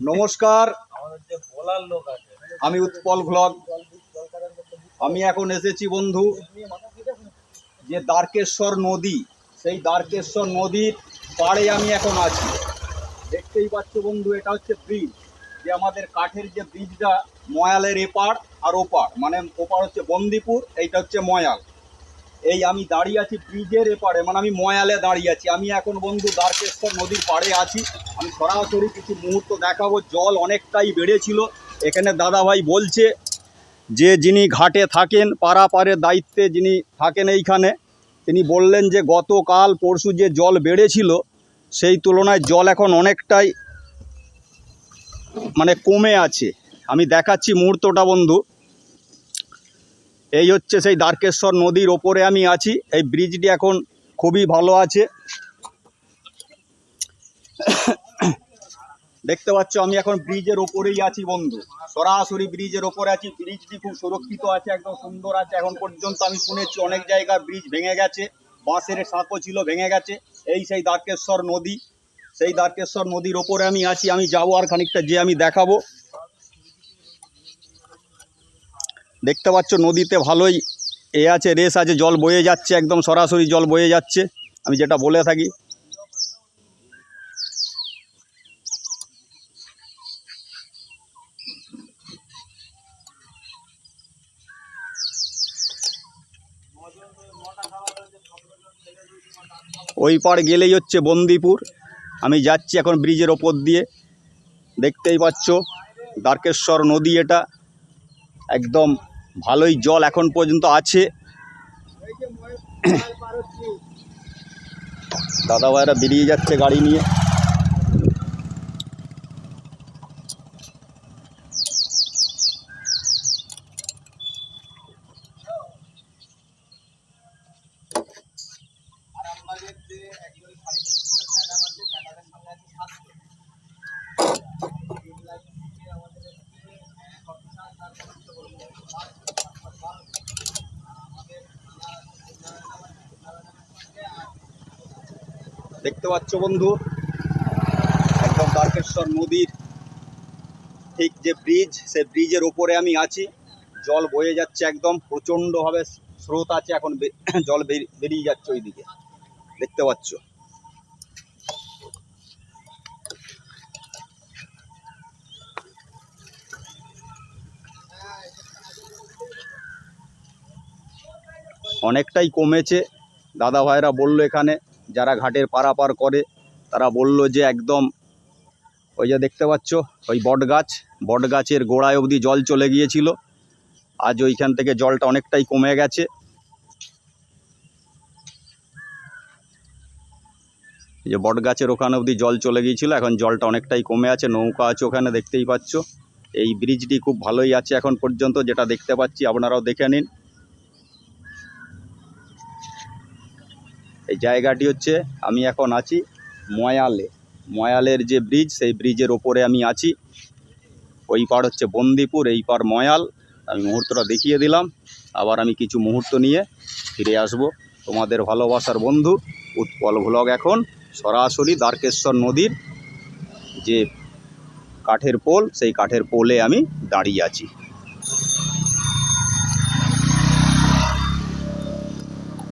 নমস্কার। আমাদের যে বলার লোক আছে। আমি উৎপল ভ্লগ। আমি এখন এসেছি বন্ধু যে দ্বারকেশ্বর নদী সেই দ্বারকেশ্বর নদীর পাড়ে আমি এখন আছি। দেখতেই পাচ্ছ বন্ধু এটা হচ্ছে ব্রিজ যে আমাদের কাঠের যে ব্রিজটা ময়ালের এপার আর ওপার মানে ওপার হচ্ছে বন্দিপুর এইটা হচ্ছে ময়াল। এই আমি দাঁড়িয়ে আছি ব্রিজের এপারে মানে আমি ময়ালে দাঁড়িয়ে আছি। আমি এখন বন্ধু দ্বারকেশ্বর নদীর পাড়ে আছি। আমি সরাসরি কিছু মুহূর্ত দেখাবো। জল অনেকটাই বেড়েছিল। এখানে দাদাভাই বলছে যে, যিনি ঘাটে থাকেন পারাপারের দায়িত্বে যিনি থাকেন এইখানে, তিনি বললেন যে, গতকাল পরশু যে জল বেড়েছিল, সেই তুলনায় জল এখন অনেকটাই মানে কমে আছে। আমি দেখাচ্ছি মুহূর্তটা, বন্ধু। এই হচ্ছে সেই দ্বারকেশ্বর নদীর ওপরে আমি আছি। এই ব্রিজটি এখন খুবই ভালো আছে। দেখতে পাচ্ছ, আমি এখন ব্রিজের ওপরেই আছি বন্ধু। সরাসরি ব্রিজের ওপরে আছি। ব্রিজটি খুব সুরক্ষিত আছে, একদম সুন্দর আছে। এখন পর্যন্ত আমি শুনেছি অনেক জায়গায় ব্রিজ ভেঙে গেছে। বাঁশের সাঁকো ছিল, ভেঙে গেছে। এই সেই দ্বারকেশ্বর নদী, সেই দ্বারকেশ্বর নদীর ওপরে আমি আছি। আমি যাব আর খানিকটা যে আমি দেখাবো। দেখতে পাচ্ছ নদীতে ভালোই এ আছে রেস আছে, জল বয়ে যাচ্ছে, একদম সরাসরি জল বয়ে যাচ্ছে। আমি যেটা বলে থাকি। ওই পার গেলেই হচ্ছে বন্দিপুর। আমি যাচ্ছি এখন ব্রিজের ওপর দিয়ে। দেখতেই পাচ্ছ, দ্বারকেশ্বর নদী এটা। একদম ভালোই জল এখন পর্যন্ত আছে। দাদা ভাইরা বেরিয়ে যাচ্ছে গাড়ি নিয়ে। দেখতে পাচ্ছ বন্ধু, একদম দ্বারকেশ্বর নদীর ঠিক যে ব্রিজ সে ব্রিজের ওপরে আমি আছি। জল বয়ে যাচ্ছে একদম, প্রচণ্ডভাবে স্রোত আছে, এখন জল বেরি- বেরিয়ে যাচ্ছে ওইদিকে। দেখতে পাচ্ছ। অনেকটাই কমেছে। দাদা ভাইরা বলল এখানে যারা ঘাটের পারাপার করে, তারা বলল যে একদম ওই যে দেখতে পাচ্ছ, ওই বট গাছ বট গাছের গোড়ায় অবধি জল চলে গিয়েছিল। আজ ওইখান থেকে জলটা অনেকটাই কমে গেছে। এই যে বট গাছের ওখানে অবধি জল চলে গিয়েছিল, এখন জলটা অনেকটাই কমে আছে, নৌকা আছে ওখানে, দেখতেই পাচ্ছ। এই ব্রিজটি খুব ভালোই আছে এখন পর্যন্ত, যেটা দেখতে পাচ্ছি, আপনারাও দেখে নিন। এই জায়গাটি হচ্ছে, আমি এখন আছি ময়ালে। ময়ালের যে ব্রিজ, সেই ব্রিজের ওপরে আমি আছি। ওই পার হচ্ছে বন্দিপুর, এই পার ময়াল। আমি মুহূর্তটা দেখিয়ে দিলাম। আবার আমি কিছু মুহূর্ত নিয়ে ফিরে আসব। তোমাদের ভালোবাসার বন্ধু, উৎপল ভ্লগ এখন সরাসরি দ্বারকেশ্বর নদীর যে কাঠের পোল, সেই কাঠের পোলে আমি দাঁড়িয়ে আছি।